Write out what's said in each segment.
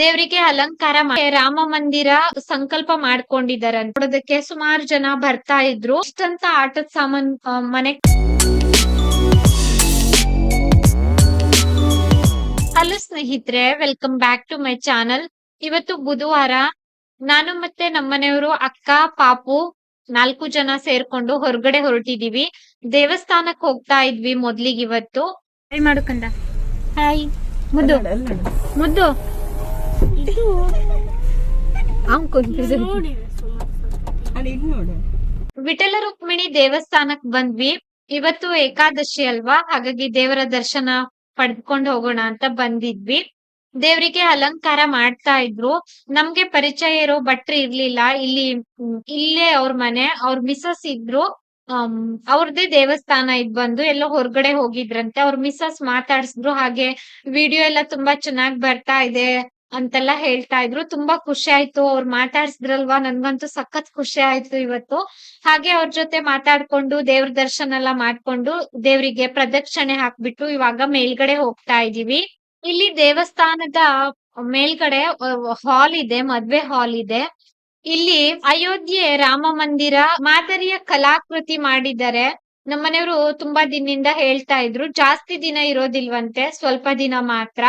ದೇವರಿಗೆ ಅಲಂಕಾರ ಮಾಡಿ ರಾಮ ಮಂದಿರ ಸಂಕಲ್ಪ ಮಾಡ್ಕೊಂಡಿದ್ದಾರೆ ನೋಡೋದಕ್ಕೆ ಸುಮಾರು ಜನ ಬರ್ತಾ ಇದ್ರು. ಇಷ್ಟಂತ ಆಟದ ಸಾಮಾನ್ ಮನೆ ಹಲೋ ಸ್ನೇಹಿತರೆ welcome back to my channel ಇವತ್ತು ಬುಧವಾರ ನಾನು ಮತ್ತೆ ನಮ್ಮನೆಯವರು ಅಕ್ಕ ಪಾಪು ನಾಲ್ಕು ಜನ ಸೇರ್ಕೊಂಡು ಹೊರಗಡೆ ಹೊರಟಿದೀವಿ. ದೇವಸ್ಥಾನಕ್ ಹೋಗ್ತಾ ಇದ್ವಿ ಮೊದ್ಲಿಗೆ ಇವತ್ತು. ಹಾಯ್ ಹಾಯ್ ಮುದ್ದು. ಅವ್ನ್ confusion. ವಿಠಲ ರುಕ್ಮಿಣಿ ದೇವಸ್ಥಾನಕ್ ಬಂದ್ವಿ. ಇವತ್ತು ಏಕಾದಶಿ ಅಲ್ವಾ? ಹಾಗಾಗಿ ದೇವರ ದರ್ಶನ ಪಡ್ಕೊಂಡು ಹೋಗೋಣ ಅಂತ ಬಂದಿದ್ವಿ. ದೇವರಿಗೆ ಅಲಂಕಾರ ಮಾಡ್ತಾ ಇದ್ರು. ನಮ್ಗೆ ಪರಿಚಯ ಇರೋ ಭಟ್ರು ಇರ್ಲಿಲ್ಲ. ಇಲ್ಲಿ ಇಲ್ಲೇ ಅವ್ರ ಮನೆ. ಅವ್ರ ಮಿಸಸ್ ಇದ್ರು. ಅಮ್, ಅವ್ರದ್ದೇ ದೇವಸ್ಥಾನ ಇದ್ ಬಂದು ಎಲ್ಲೋ ಹೊರಗಡೆ ಹೋಗಿದ್ರಂತೆ. ಅವ್ರ ಮಿಸಸ್ ಮಾತಾಡ್ಸಿದ್ರು. ಹಾಗೆ ವಿಡಿಯೋ ಎಲ್ಲ ತುಂಬಾ ಚೆನ್ನಾಗ್ ಬರ್ತಾ ಇದೆ. ಅಂತೆಲ್ಲ ಹೇಳ್ತಾ ಇದ್ರು. ತುಂಬಾ ಖುಷಿ ಆಯ್ತು. ಅವ್ರು ಮಾತಾಡ್ಸಿದ್ರಲ್ವಾ? ನನ್ಗಂತೂ ಸಖತ್ ಖುಷಿ ಆಯ್ತು ಇವತ್ತು. ಹಾಗೆ ಅವ್ರ ಜೊತೆ ಮಾತಾಡ್ಕೊಂಡು, ದೇವ್ರ ದರ್ಶನ ಎಲ್ಲ ಮಾಡ್ಕೊಂಡು, ದೇವ್ರಿಗೆ ಪ್ರದಕ್ಷಿಣೆ ಹಾಕ್ಬಿಟ್ಟು ಇವಾಗ ಮೇಲ್ಗಡೆ ಹೋಗ್ತಾ ಇದೀವಿ. ಇಲ್ಲಿ ದೇವಸ್ಥಾನದ ಮೇಲ್ಗಡೆ ಹಾಲ್ ಇದೆ, ಮದ್ವೆ ಹಾಲ್ ಇದೆ. ಇಲ್ಲಿ ಅಯೋಧ್ಯೆ ರಾಮ ಮಂದಿರ ಮಾದರಿಯ ಕಲಾಕೃತಿ ಮಾಡಿದ್ದಾರೆ. ನಮ್ಮನೆಯವರು ತುಂಬಾ ದಿನದಿಂದ ಹೇಳ್ತಾ ಇದ್ರು. ಜಾಸ್ತಿ ದಿನ ಇರೋದಿಲ್ವಂತೆ, ಸ್ವಲ್ಪ ದಿನ ಮಾತ್ರ.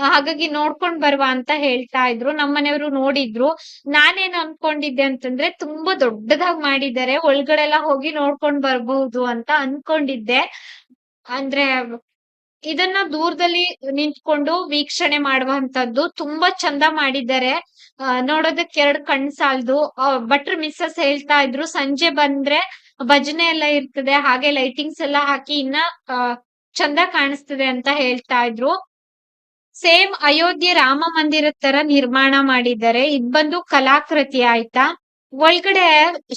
ಹಾಗಾಗಿ ನೋಡ್ಕೊಂಡ್ ಬರುವ ಅಂತ ಹೇಳ್ತಾ ಇದ್ರು. ನಮ್ಮನೆಯವರು ನೋಡಿದ್ರು. ನಾನೇನ್ ಅನ್ಕೊಂಡಿದ್ದೆ ಅಂತಂದ್ರೆ ತುಂಬಾ ದೊಡ್ಡದಾಗ್ ಮಾಡಿದ್ದಾರೆ. ಒಳಗಡೆ ಎಲ್ಲ ಹೋಗಿ ನೋಡ್ಕೊಂಡ್ ಬರ್ಬಹುದು ಅಂತ ಅನ್ಕೊಂಡಿದ್ದೆ. ಅಂದ್ರೆ ಇದನ್ನ ದೂರದಲ್ಲಿ ನಿಂತ್ಕೊಂಡು ವೀಕ್ಷಣೆ ಮಾಡುವಂತದ್ದು ತುಂಬಾ ಚಂದ ಮಾಡಿದ್ದಾರೆ. ನೋಡೋದಕ್ಕೆ ಎರಡ್ ಕಣ್ ಸಾಲ್ದು ಭಟ್ರು ಮಿಸ್ಸಸ್ ಹೇಳ್ತಾ ಇದ್ರು, ಸಂಜೆ ಬಂದ್ರೆ ಭಜನೆ ಎಲ್ಲ ಇರ್ತದೆ, ಹಾಗೆ ಲೈಟಿಂಗ್ಸ್ ಎಲ್ಲ ಹಾಕಿ ಇನ್ನ ಚಂದ ಕಾಣಿಸ್ತದೆ ಅಂತ ಹೇಳ್ತಾ ಇದ್ರು. ಸೇಮ್ ಅಯೋಧ್ಯೆ ರಾಮ ಮಂದಿರದ ತರ ನಿರ್ಮಾಣ ಮಾಡಿದ್ದಾರೆ. ಇದ್ ಬಂದು ಕಲಾಕೃತಿ ಆಯ್ತಾ? ಒಳಗಡೆ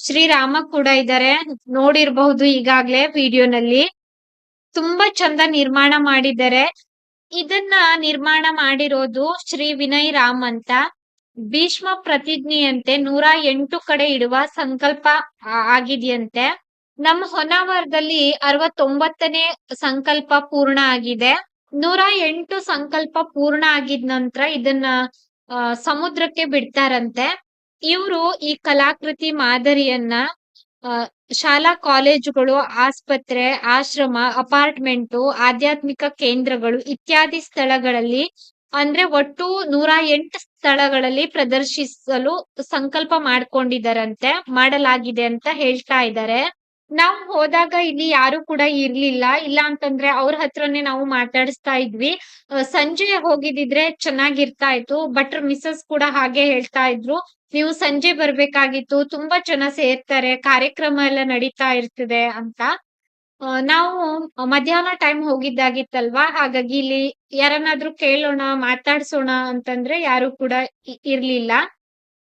ಶ್ರೀರಾಮ ಕೂಡ ಇದ್ದಾರೆ ನೋಡಿರ್ಬಹುದು ಈಗಾಗ್ಲೇ ವಿಡಿಯೋನಲ್ಲಿ. ತುಂಬಾ ಚಂದ ನಿರ್ಮಾಣ ಮಾಡಿದ್ದಾರೆ. ಇದನ್ನ ನಿರ್ಮಾಣ ಮಾಡಿರೋದು ಶ್ರೀ ವಿನಯ್ ರಾಮ್ ಅಂತ. ಭೀಷ್ಮ ಪ್ರತಿಜ್ಞೆಯಂತೆ ನೂರ ಎಂಟು ಕಡೆ ಇಡುವ ಸಂಕಲ್ಪ ಆಗಿದೆಯಂತೆ. ನಮ್ಮ ಹೊನಾವರದಲ್ಲಿ ಅರವತ್ತೊಂಬತ್ತನೇ ಸಂಕಲ್ಪ ಪೂರ್ಣ ಆಗಿದೆ. ನೂರ ಎಂಟು ಸಂಕಲ್ಪ ಪೂರ್ಣ ಆಗಿದ ನಂತರ ಇದನ್ನ ಸಮುದ್ರಕ್ಕೆ ಬಿಡ್ತಾರಂತೆ. ಇವರು ಈ ಕಲಾಕೃತಿ ಮಾದರಿಯನ್ನ ಶಾಲಾ ಕಾಲೇಜುಗಳು, ಆಸ್ಪತ್ರೆ, ಆಶ್ರಮ, ಅಪಾರ್ಟ್ಮೆಂಟು, ಆಧ್ಯಾತ್ಮಿಕ ಕೇಂದ್ರಗಳು ಇತ್ಯಾದಿ ಸ್ಥಳಗಳಲ್ಲಿ, ಅಂದ್ರೆ ಒಟ್ಟು ನೂರ ಎಂಟು ಸ್ಥಳಗಳಲ್ಲಿ ಪ್ರದರ್ಶಿಸಲು ಸಂಕಲ್ಪ ಮಾಡ್ಕೊಂಡಿದಾರಂತೆ, ಮಾಡಲಾಗಿದೆ ಅಂತ ಹೇಳ್ತಾ ಇದ್ದಾರೆ ನಾವು ಹೋದಾಗ ಇಲ್ಲಿ ಯಾರು ಕೂಡ ಇರ್ಲಿಲ್ಲ. ಇಲ್ಲ ಅಂತಂದ್ರೆ ಅವ್ರ ಹತ್ರನೇ ನಾವು ಮಾತಾಡಿಸ್ತಾ ಇದ್ವಿ. ಸಂಜೆ ಹೋಗಿದಿದ್ರೆ ಚೆನ್ನಾಗಿರ್ತಾ ಇತ್ತು. ಬಟ್ ಮಿಸಸ್ ಕೂಡ ಹಾಗೆ ಹೇಳ್ತಾ ಇದ್ರು. ನೀವು ಸಂಜೆ ಬರ್ಬೇಕಾಗಿತ್ತು. ತುಂಬಾ ಜನ ಸೇರ್ತಾರೆ. ಕಾರ್ಯಕ್ರಮ ಎಲ್ಲ ನಡೀತಾ ಇರ್ತದೆ ಅಂತ. ನಾವು ಮಧ್ಯಾಹ್ನ ಟೈಮ್ ಹೋಗಿದ್ದಾಗಿತ್ತಲ್ವಾ? ಹಾಗಾಗಿ ಇಲ್ಲಿ ಯಾರನ್ನಾದ್ರೂ ಕೇಳೋಣ, ಮಾತಾಡ್ಸೋಣ ಅಂತಂದ್ರೆ ಯಾರು ಕೂಡ ಇರ್ಲಿಲ್ಲ.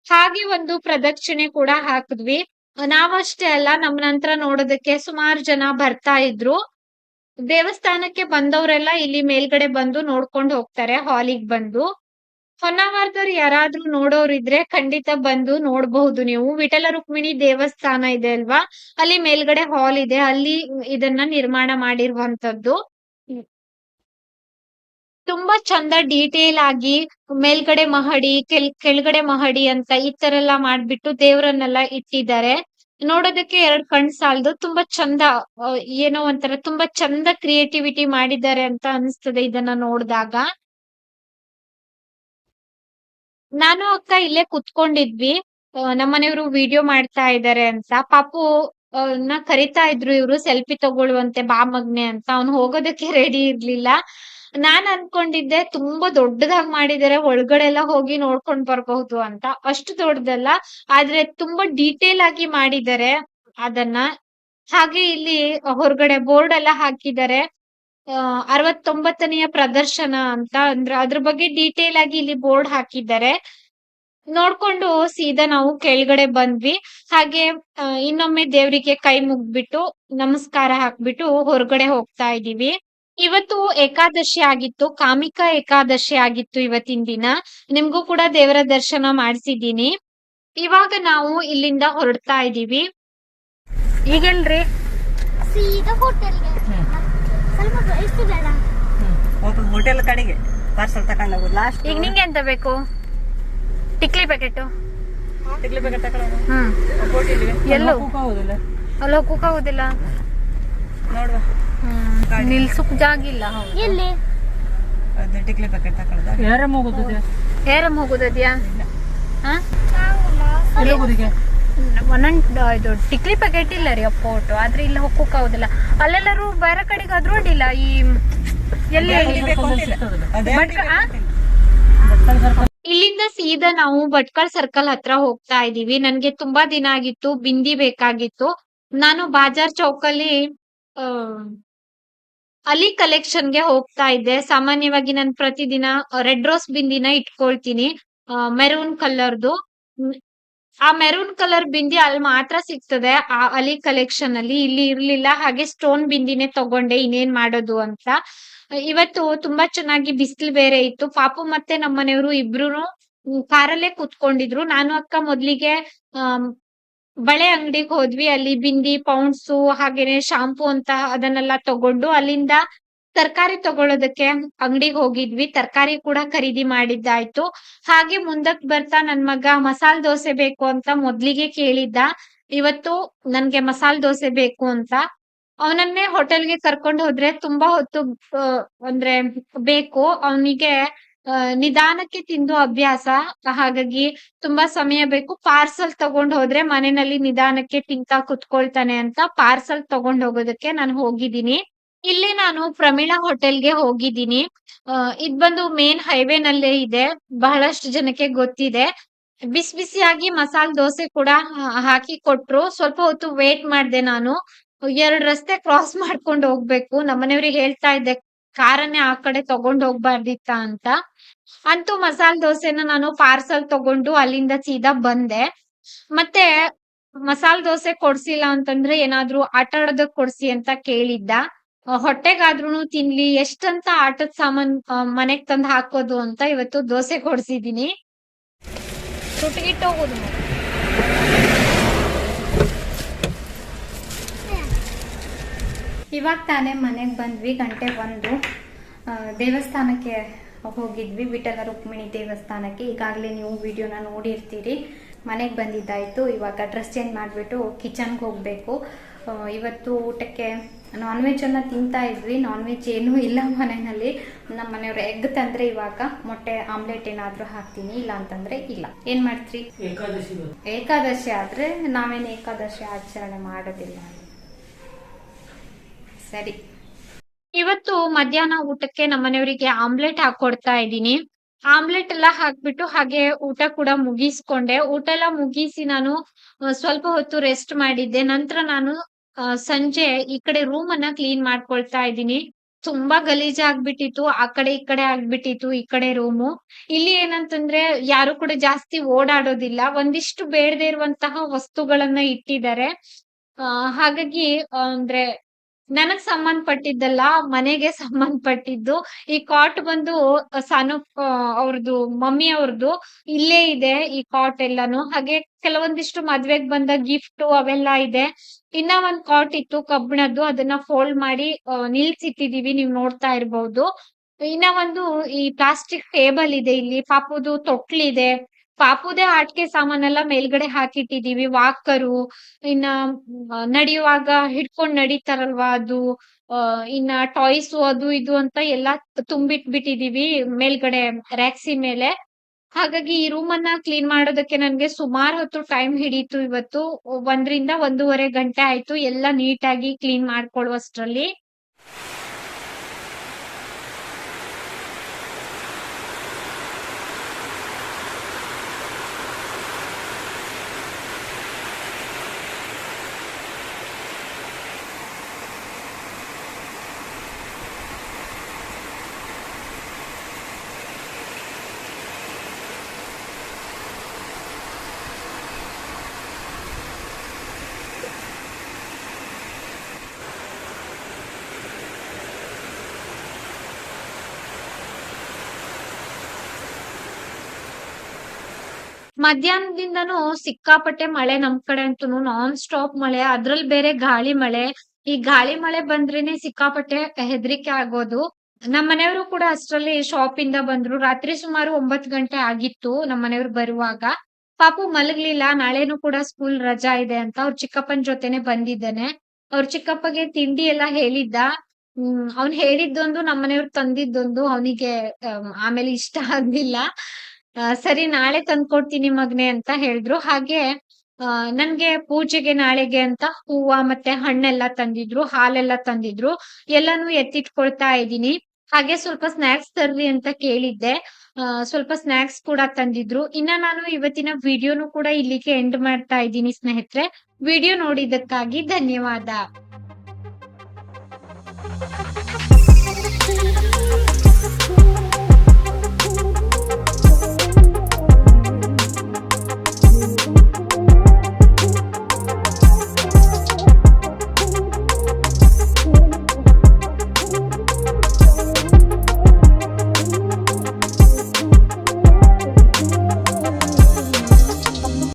ಹಾಗೆ ಒಂದು ಪ್ರದಕ್ಷಿಣೆ ಕೂಡ ಹಾಕಿದ್ವಿ. ನಾವಷ್ಟೇ ಅಲ್ಲ, ನಮ್ಮ ನಂತರ ನೋಡೋದಕ್ಕೆ ಸುಮಾರು ಜನ ಬರ್ತಾ ಇದ್ರು. ದೇವಸ್ಥಾನಕ್ಕೆ ಬಂದವರೆಲ್ಲ ಇಲ್ಲಿ ಮೇಲ್ಗಡೆ ಬಂದು ನೋಡ್ಕೊಂಡು ಹೋಗ್ತಾರೆ, ಹಾಲಿಗೆ ಬಂದು. ಹೊನ್ನಾವರದವ್ರು ಯಾರಾದ್ರೂ ನೋಡೋರಿದ್ರೆ ಖಂಡಿತ ಬಂದು ನೋಡಬಹುದು ನೀವು. ವಿಠಲ ರುಕ್ಮಿಣಿ ದೇವಸ್ಥಾನ ಇದೆ ಅಲ್ವಾ? ಅಲ್ಲಿ ಮೇಲ್ಗಡೆ ಹಾಲ್ ಇದೆ, ಅಲ್ಲಿ ಇದನ್ನ ನಿರ್ಮಾಣ ಮಾಡಿರುವಂತದ್ದು ತುಂಬಾ ಚಂದ ಡೀಟೇಲ್ ಆಗಿ ಮೇಲ್ಗಡೆ ಮಹಡಿ ಕೆಲ್ ಕೆಳಗಡೆ ಮಹಡಿ ಅಂತ ಈ ತರ ಎಲ್ಲ ಮಾಡ್ಬಿಟ್ಟು ದೇವರನ್ನೆಲ್ಲ ಇಟ್ಟಿದ್ದಾರೆ. ನೋಡೋದಕ್ಕೆ ಎರಡ್ ಕಣ್ ಸಾಲದು. ತುಂಬಾ ಚಂದ ಏನೋ ಒಂಥರ ತುಂಬಾ ಚಂದ ಕ್ರಿಯೇಟಿವಿಟಿ ಮಾಡಿದ್ದಾರೆ ಅಂತ ಅನಿಸ್ತದೆ ಇದನ್ನ ನೋಡಿದಾಗ. ನಾನು ಅಕ್ಕ ಇಲ್ಲೇ ಕುತ್ಕೊಂಡಿದ್ವಿ. ನಮ್ಮನೆಯವರು ವಿಡಿಯೋ ಮಾಡ್ತಾ ಇದ್ದಾರೆ ಅಂತ. ಪಾಪು ನ ಕರಿತಾ ಇದ್ರು ಇವ್ರು, ಸೆಲ್ಫಿ ತಗೊಳ್ಳುವಂತೆ ಬಾ ಮಗ್ನೆ ಅಂತ. ಅವ್ನು ಹೋಗೋದಕ್ಕೆ ರೆಡಿ ಇರ್ಲಿಲ್ಲ. ನಾನ್ ಅನ್ಕೊಂಡಿದ್ದೆ ತುಂಬಾ ದೊಡ್ಡದಾಗ್ ಮಾಡಿದ್ದಾರೆ ಒಳಗಡೆ ಎಲ್ಲ ಹೋಗಿ ನೋಡ್ಕೊಂಡ್ ಬರ್ಬಹುದು ಅಂತ. ಅಷ್ಟು ದೊಡ್ಡದಲ್ಲ, ಆದ್ರೆ ತುಂಬಾ ಡೀಟೇಲ್ ಆಗಿ ಮಾಡಿದ್ದಾರೆ ಅದನ್ನ. ಹಾಗೆ ಇಲ್ಲಿ ಹೊರಗಡೆ ಬೋರ್ಡ್ ಎಲ್ಲ ಹಾಕಿದ್ದಾರೆ ಅರವತ್ತೊಂಬತ್ತನೆಯ ಪ್ರದರ್ಶನ ಅಂತ ಅಂದ್ರೆ ಅದ್ರ ಬಗ್ಗೆ ಡೀಟೇಲ್ ಆಗಿ ಇಲ್ಲಿ ಬೋರ್ಡ್ ಹಾಕಿದ್ದಾರೆ ನೋಡ್ಕೊಂಡು ಸೀದಾ ನಾವು ಕೆಳಗಡೆ ಬಂದ್ವಿ. ಹಾಗೆ ಇನ್ನೊಮ್ಮೆ ದೇವರಿಗೆ ಕೈ ಮುಗ್ಬಿಟ್ಟು ನಮಸ್ಕಾರ ಹಾಕ್ಬಿಟ್ಟು ಹೊರಗಡೆ ಹೋಗ್ತಾ ಇದೀವಿ. ಇವತ್ತು ಏಕಾದಶಿ ಆಗಿತ್ತು ಕಾಮಿಕ ಏಕಾದಶಿ ಆಗಿತ್ತು ಇವತ್ತಿನ ದಿನ. ನಿಮ್ಗೂ ಕೂಡ ದೇವರ ದರ್ಶನ ಮಾಡಿಸಿದೀನಿ ಇವಾಗ ನಾವು ಇಲ್ಲಿಂದ ಹೊರಡ್ತಾ ಇದೀವಿ. ಈಗಲ್ರಿ? ಸೀದಾ ಹೋಟೆಲ್ಗೆ. ಸ್ವಲ್ಪ ಎಷ್ಟು ಬೇಡ. ಹೋಟೆಲ್ ಕಡೆಗೆ ಪಾರ್ಸಲ್ ತಗೊಂಡು ಹೋಗುದು ಲಾಸ್ಟ್ ಈಗ ನಿಂಗೆ ಎಂತ ಬೇಕು? ಟಿಕ್ಲಿ ಪ್ಯಾಕೆಟ್ ತಿಗ್ಲಿ ಪ್ಯಾಕೆಟ್ ಹ್ಮ್. ಎಲ್ಲೋ? ಹೋಗುದಿಲ್ಲ ಅಲ್ಲೋ ಕೂಕಾಗುದಿಲ್ಲ ನೋಡುವ. ನಿಲ್ಸಕ್ ಜಾಗ ಇಲ್ಲ ಹೌದು. ಎಲ್ಲಿ? ಅದು ಟಿಕ್ಲಿ ಪ್ಯಾಕೆಟ್ ಯಾರಮ್ಮ ಹೋಗುದದ್ಯಾ? ಒಂದೊಂದ್ ಇದು ಟಿಕ್ಲಿ ಇಲ್ಲ ರೀ ಅಪ್ಪ ಒಟ್ಟು. ಆದ್ರೆ ಇಲ್ಲ ಹೋಗಕ್ ಹೌದಿಲ್ಲ ಅಲ್ಲೆಲ್ಲರೂ ಬೇರೆ ಕಡೆಗೆ ಆದ್ರೂ ಅಡ್ಡಿಲ್ಲ ಈ ಎಲ್ಲಿ ಇಲ್ಲಿಂದ ಸೀದಾ ನಾವು ಭಟ್ಕಳ ಸರ್ಕಲ್ ಹತ್ರ ಹೋಗ್ತಾ ಇದೀವಿ ನನ್ಗೆ ತುಂಬಾ ದಿನ ಆಗಿತ್ತು ಬಿಂದಿ ಬೇಕಾಗಿತ್ತು. ನಾನು ಬಾಜಾರ್ ಚೌಕಲ್ಲಿ ಅಲಿ ಕಲೆಕ್ಷನ್ಗೆ ಹೋಗ್ತಾ ಇದ್ದೆ. ಸಾಮಾನ್ಯವಾಗಿ ನಾನು ಪ್ರತಿದಿನ ರೆಡ್ ರೋಸ್ ಬಿಂದಿನ ಇಟ್ಕೊಳ್ತೀನಿ. ಮೆರೂನ್ ಕಲರ್ದು ಆ ಮೆರೂನ್ ಕಲರ್ ಬಿಂದಿ ಅಲ್ಲಿ ಮಾತ್ರ ಸಿಗ್ತದೆ. ಆ ಅಲಿ ಕಲೆಕ್ಷನ್ ಅಲ್ಲಿ. ಇಲ್ಲಿ ಇರ್ಲಿಲ್ಲ. ಹಾಗೆ ಸ್ಟೋನ್ ಬಿಂದಿನೇ ತಗೊಂಡೆ. ಇನ್ನೇನ್ ಮಾಡೋದು ಅಂತ. ಇವತ್ತು ತುಂಬಾ ಚೆನ್ನಾಗಿ ಬಿಸಿಲು ಬೇರೆ ಇತ್ತು. ಪಾಪು ಮತ್ತೆ ನಮ್ಮನೆಯವರು ಇಬ್ರು ಕಾರಲ್ಲೇ ಕೂತ್ಕೊಂಡಿದ್ರು. ನಾನು ಅಕ್ಕ ಮೊದ್ಲಿಗೆ ಬಳೆ ಅಂಗಡಿಗೆ ಹೋದ್ವಿ, ಅಲ್ಲಿ ಬಿಂದಿ ಪೌಂಡ್ಸು ಹಾಗೇನೆ ಶಾಂಪೂ ಅಂತ ಅದನ್ನೆಲ್ಲ ತಗೊಂಡು ಅಲ್ಲಿಂದ ತರಕಾರಿ ತಗೊಳ್ಳೋದಕ್ಕೆ ಅಂಗಡಿಗೆ ಹೋಗಿದ್ವಿ. ತರಕಾರಿ ಕೂಡ ಖರೀದಿ ಮಾಡಿದ್ದಾಯ್ತು. ಹಾಗೆ ಮುಂದಕ್ ಬರ್ತಾ ನನ್ ಮಗ ಮಸಾಲ್ ದೋಸೆ ಬೇಕು ಅಂತ ಮೊದ್ಲಿಗೆ ಕೇಳಿದ್ದ. ಇವತ್ತು ನನ್ಗೆ ಮಸಾಲ್ ದೋಸೆ ಬೇಕು ಅಂತ. ಅವನನ್ನೇ ಹೋಟೆಲ್ಗೆ ಕರ್ಕೊಂಡು ಹೋದ್ರೆ ತುಂಬಾ ಹೊತ್ತು ಅಂದ್ರೆ ಬೇಕು. ಅವನಿಗೆ ನಿಧಾನಕ್ಕೆ ತಿಂದು ಅಭ್ಯಾಸ. ಹಾಗಾಗಿ ತುಂಬಾ ಸಮಯ ಬೇಕು. ಪಾರ್ಸಲ್ ತಗೊಂಡ್ ಹೋದ್ರೆ ಮನೆಯಲ್ಲಿ ನಿಧಾನಕ್ಕೆ ತಿಂತಾ ಕುತ್ಕೊಳ್ತಾನೆ ಅಂತ ಪಾರ್ಸಲ್ ತಗೊಂಡ್ ಹೋಗೋದಕ್ಕೆ ನಾನು ಹೋಗಿದ್ದೀನಿ. ಇಲ್ಲಿ ನಾನು ಪ್ರಮೀಳಾ ಹೋಟೆಲ್ಗೆ ಹೋಗಿದ್ದೀನಿ. ಇದ್ ಬಂದು ಮೇನ್ ಹೈವೇನಲ್ಲೇ ಇದೆ. ಬಹಳಷ್ಟು ಜನಕ್ಕೆ ಗೊತ್ತಿದೆ. ಬಿಸಿ ಬಿಸಿಯಾಗಿ ಮಸಾಲ್ ದೋಸೆ ಕೂಡ ಹಾಕಿ ಕೊಟ್ರು. ಸ್ವಲ್ಪ ಹೊತ್ತು ವೇಟ್ ಮಾಡ್ದೆ ನಾನು. ಎರಡ್ ರಸ್ತೆ ಕ್ರಾಸ್ ಮಾಡ್ಕೊಂಡು ಹೋಗ್ಬೇಕು. ನಮ್ಮನೆಯವ್ರಿಗೆ ಹೇಳ್ತಾ ಇದ್ದೆ ಕಾರನ್ನೇ ಆ ಕಡೆ ತಗೊಂಡ್ ಹೋಗ್ಬಾರ್ದಿತ್ತ ಅಂತ. ಅಂತೂ ಮಸಾಲ ದೋಸೆನ ನಾನು ಪಾರ್ಸಲ್ ತಗೊಂಡು ಅಲ್ಲಿಂದ ಸೀದಾ ಬಂದೆ. ಮತ್ತೆ ಮಸಾಲ ದೋಸೆ ಕೊಡ್ಸಿಲ್ಲ ಅಂತಂದ್ರೆ ಏನಾದ್ರೂ ಆಟ ಆಡೋದಕ್ ಕೊಡ್ಸಿ ಅಂತ ಕೇಳಿದ್ದ. ಹೊಟ್ಟೆಗಾದ್ರೂ ತಿನ್ಲಿ, ಎಷ್ಟಂತ ಆಟದ ಸಾಮಾನ್ ಮನೆಗ್ ತಂದ್ ಹಾಕೋದು ಅಂತ ಇವತ್ತು ದೋಸೆ ಕೊಡ್ಸಿದೀನಿ. ಹೋಗುದು. ಇವಾಗ ತಾನೇ ಮನೆಗೆ ಬಂದ್ವಿ ಗಂಟೆ ಒಂದು. ದೇವಸ್ಥಾನಕ್ಕೆ ಹೋಗಿದ್ವಿ ವಿಠಲ ರುಕ್ಮಿಣಿ ದೇವಸ್ಥಾನಕ್ಕೆ. ಈಗಾಗಲೇ ನೀವು ವಿಡಿಯೋನ ನೋಡಿರ್ತೀರಿ. ಮನೆಗೆ ಬಂದಿದ್ದಾಯಿತು. ಇವಾಗ ಡ್ರೆಸ್ ಚೇಂಜ್ ಮಾಡಿಬಿಟ್ಟು ಕಿಚನ್ಗೆ ಹೋಗಬೇಕು. ಇವತ್ತು ಊಟಕ್ಕೆ ನಾನ್ ವೆಜ್ಜನ್ನು ತಿಂತಾ ಇದ್ವಿ. ನಾನ್ ವೆಜ್ ಏನೂ ಇಲ್ಲ ಮನೆಯಲ್ಲಿ. ನಮ್ಮ ಮನೆಯವ್ರು ಎಗ್ ತಂದ್ರೆ ಇವಾಗ ಮೊಟ್ಟೆ ಆಮ್ಲೆಟ್ ಏನಾದರೂ ಹಾಕ್ತೀನಿ ಇಲ್ಲ ಅಂತಂದ್ರೆ ಇಲ್ಲ. ಏನು ಮಾಡ್ತೀರಿ? ಏಕಾದಶಿ ಏಕಾದಶಿ ಆದ್ರೆ ನಾವೇನು ಏಕಾದಶಿ ಆಚರಣೆ ಮಾಡೋದಿಲ್ಲ. ಸರಿ. ಇವತ್ತು ಮಧ್ಯಾಹ್ನ ಊಟಕ್ಕೆ ನಮ್ಮನೆಯವರಿಗೆ ಆಮ್ಲೆಟ್ ಹಾಕೊಡ್ತಾ ಇದ್ದೀನಿ. ಆಮ್ಲೆಟ್ ಎಲ್ಲ ಹಾಕ್ಬಿಟ್ಟು ಹಾಗೆ ಊಟ ಕೂಡ ಮುಗಿಸ್ಕೊಂಡೆ. ಊಟ ಎಲ್ಲ ಮುಗಿಸಿ ನಾನು ಸ್ವಲ್ಪ ಹೊತ್ತು ರೆಸ್ಟ್ ಮಾಡಿದ್ದೆ. ನಂತರ ನಾನು ಸಂಜೆ ಈ ಕಡೆ ರೂಮ್ ಅನ್ನ ಕ್ಲೀನ್ ಮಾಡ್ಕೊಳ್ತಾ ಇದ್ದೀನಿ. ತುಂಬಾ ಗಲೀಜ್ ಆಗ್ಬಿಟ್ಟಿತ್ತು. ಆ ಕಡೆ ಈ ಕಡೆ ಆಗ್ಬಿಟ್ಟಿತ್ತು, ಈ ಕಡೆ ರೂಮು ಇಲ್ಲಿ ಏನಂತಂದ್ರೆ ಯಾರು ಕೂಡ ಜಾಸ್ತಿ ಓಡಾಡೋದಿಲ್ಲ. ಒಂದಿಷ್ಟು ಬೇಡದೇ ಇರುವಂತಹ ವಸ್ತುಗಳನ್ನ ಇಟ್ಟಿದ್ದಾರೆ. ಹಾಗಾಗಿ ಅಂದ್ರೆ ನನಗ್ ಸಂಬಂಧಪಟ್ಟಿದ್ದಲ್ಲ, ಮನೆಗೆ ಸಂಬಂಧಪಟ್ಟಿದ್ದು. ಈ ಕಾಟ್ ಬಂದು ಸಾನು ಅವ್ರದ್ದು ಮಮ್ಮಿ ಅವ್ರದ್ದು ಇಲ್ಲೇ ಇದೆ ಈ ಕಾಟ್ ಎಲ್ಲಾನು. ಹಾಗೆ ಕೆಲವೊಂದಿಷ್ಟು ಮದ್ವೆಗ್ ಬಂದ ಗಿಫ್ಟ್ ಅವೆಲ್ಲ ಇದೆ. ಇನ್ನ ಒಂದ್ ಕಾಟ್ ಇತ್ತು ಕಬ್ಬಿಣದ್ದು ಅದನ್ನ ಫೋಲ್ಡ್ ಮಾಡಿ ನಿಲ್ಸಿಟ್ಟಿದೀವಿ, ನೀವ್ ನೋಡ್ತಾ ಇರ್ಬಹುದು ಇನ್ನ ಒಂದು ಈ ಪ್ಲಾಸ್ಟಿಕ್ ಟೇಬಲ್ ಇದೆ ಇಲ್ಲಿ. ಪಾಪುದು ತೊಟ್ಲಿದೆ. ಪಾಪುದೇ ಆಟಿಕೆ ಸಾಮಾನೆಲ್ಲ ಮೇಲ್ಗಡೆ ಹಾಕಿಟ್ಟಿದೀವಿ ವಾಕರು, ಇನ್ನ ನಡೆಯುವಾಗ ಹಿಡ್ಕೊಂಡ್ ನಡೀತಾರಲ್ವಾ ಅದು ಇನ್ನ ಟಾಯ್ಸ್ ಅದು ಇದು ಅಂತ ಎಲ್ಲಾ ತುಂಬಿಟ್ಬಿಟ್ಟಿದೀವಿ ಮೇಲ್ಗಡೆ ರ್ಯಾಕ್ಸಿ ಮೇಲೆ. ಹಾಗಾಗಿ ಈ ರೂಮ್ ಅನ್ನ ಕ್ಲೀನ್ ಮಾಡೋದಕ್ಕೆ ನನ್ಗೆ ಸುಮಾರು ಹೊತ್ತು ಟೈಮ್ ಹಿಡೀತು ಇವತ್ತು. ಒಂದ್ರಿಂದ ಒಂದೂವರೆ ಗಂಟೆ ಆಯ್ತು ಎಲ್ಲ ನೀಟಾಗಿ ಕ್ಲೀನ್ ಮಾಡ್ಕೊಳ್ಳುವಷ್ಟ್ರಲ್ಲಿ ಮಧ್ಯಾಹ್ನದಿಂದನೂ ಸಿಕ್ಕಾಪಟ್ಟೆ ಮಳೆ ನಮ್ ಕಡೆ ಅಂತೂ ನಾನ್ ಸ್ಟಾಪ್ ಮಳೆ ಅದ್ರಲ್ಲಿ ಬೇರೆ ಗಾಳಿ ಮಳೆ. ಈ ಗಾಳಿ ಮಳೆ ಬಂದ್ರೇನೆ ಸಿಕ್ಕಾಪಟ್ಟೆ ಹೆದರಿಕೆ ಆಗೋದು. ನಮ್ಮ ಮನೆಯವರು ಕೂಡ ಅಷ್ಟರಲ್ಲಿ ಶಾಪ್ ಇಂದ ಬಂದ್ರು. ರಾತ್ರಿ ಸುಮಾರು ಒಂಬತ್ತು ಗಂಟೆ ಆಗಿತ್ತು ನಮ್ ಮನೆಯವ್ರು ಬರುವಾಗ. ಪಾಪು ಮಲಗ್ಲಿಲ್ಲ. ನಾಳೆನೂ ಕೂಡ ಸ್ಕೂಲ್ ರಜಾ ಇದೆ ಅಂತ ಅವ್ರ ಚಿಕ್ಕಪ್ಪನ ಜೊತೆನೆ ಬಂದಿದ್ದೇನೆ. ಅವ್ರ ಚಿಕ್ಕಪ್ಪಗೆ ತಿಂಡಿ ಎಲ್ಲ ಹೇಳಿದ್ದ. ಹ್ಮ್, ಅವ್ನ್ ಹೇಳಿದ್ದೊಂದು ನಮ್ಮನೆಯವ್ರು ತಂದಿದ್ದೊಂದು. ಅವನಿಗೆ, ಆಮೇಲೆ ಇಷ್ಟ ಆಗ್ಲಿಲ್ಲ. ಆ, ಸರಿ ನಾಳೆ ತಂದ್ಕೊಡ್ತೀನಿ ಮಗ್ನೆ ಅಂತ ಹೇಳಿದ್ರು. ಹಾಗೆ ಆ, ನನ್ಗೆ ಪೂಜೆಗೆ ನಾಳೆಗೆ ಅಂತ ಹೂವ ಮತ್ತೆ ಹಣ್ಣೆಲ್ಲ ತಂದಿದ್ರು ಹಾಲೆಲ್ಲ ತಂದಿದ್ರು. ಎಲ್ಲಾನು ಎತ್ತಿಟ್ಕೊಳ್ತಾ ಇದ್ದೀನಿ. ಹಾಗೆ ಸ್ವಲ್ಪ ಸ್ನಾಕ್ಸ್ ತರ್ರಿ ಅಂತ ಕೇಳಿದ್ದೆ. ಆ, ಸ್ವಲ್ಪ ಸ್ನಾಕ್ಸ್ ಕೂಡ ತಂದಿದ್ರು. ಇನ್ನ ನಾನು ಇವತ್ತಿನ ವಿಡಿಯೋನು ಕೂಡ ಇಲ್ಲಿಗೆ ಎಂಡ್ ಮಾಡ್ತಾ ಇದ್ದೀನಿ ಸ್ನೇಹಿತರೆ. ವಿಡಿಯೋ ನೋಡಿದ್ದಕ್ಕಾಗಿ ಧನ್ಯವಾದ.